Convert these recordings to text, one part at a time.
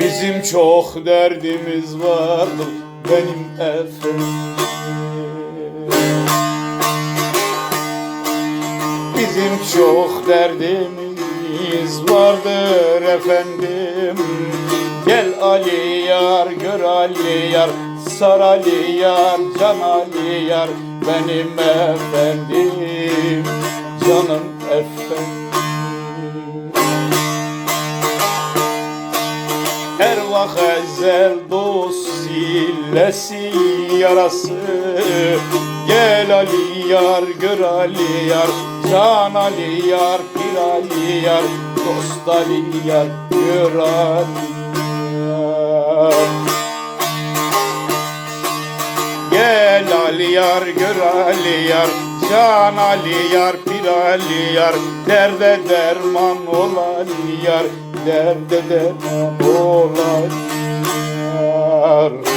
Bizim çok derdimiz vardır benim efendim. Bizim çok derdimiz vardır efendim. Gel Ali yar gör Ali yar sar Ali yar can Ali yar. Benim efendim, canım efendim. Her vak ezel dost sillesi yarası. Gel Ali yar, gör Ali yar Can Ali yar, bir Ali yar Dost Ali yar, gör Ali yar Gel Ali yar, gör Ali yar Can Ali yar, bir Ali yar Derde derman ol Ali yar Derde derman ol Ali yar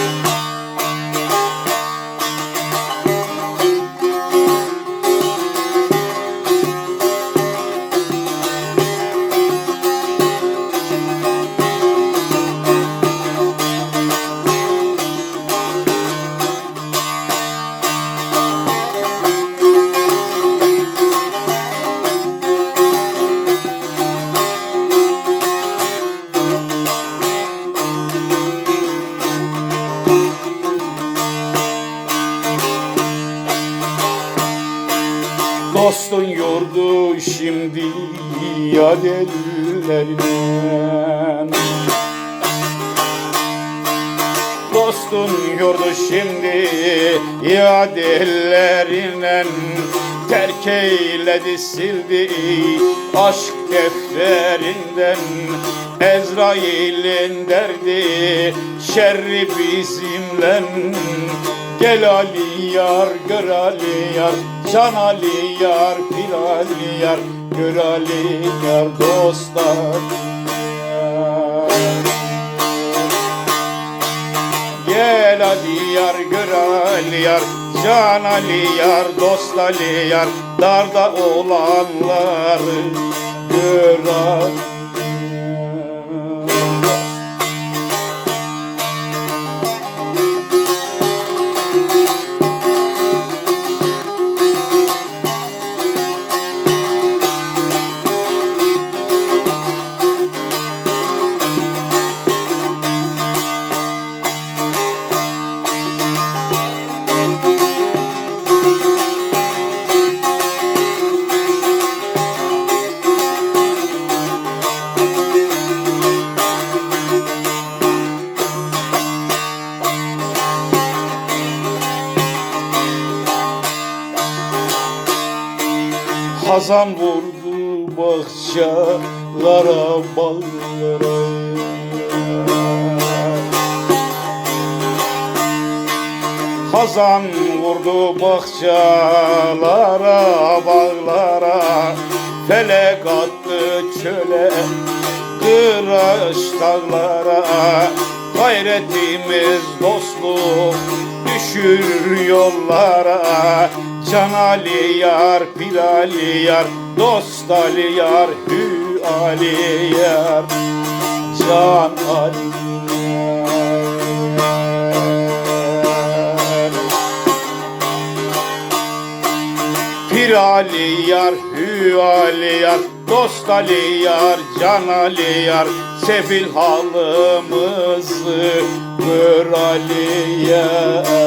Dostun yurdu şimdi yad ellerinden Dostun yurdu şimdi yad ellerinden Terk eyledi sildi aşk defterinden. Ezrail'in derdi şerri bizimle. Gel Ali yar, gör Ali yar Can Ali yar, bir Ali yar Gör Ali yar, dost Ali yar Gel Ali yar, gör Ali yar Can Ali yar, dost Ali yar Darda olanları gör Ali Hazan vurdu bahçalara ballara. Hazan vurdu bahçalara bağlara. Felek attı çöle kıraç dağlara. Gayretimiz dostluk düşür yollara Can Ali yar, bir Ali yar Dost Ali yar, hü Ali yar. Can Ali yar. Pir Ali yar, hü Ali yar Dost Ali yar, can Ali yar. Sefil halımızı Gör Ali yar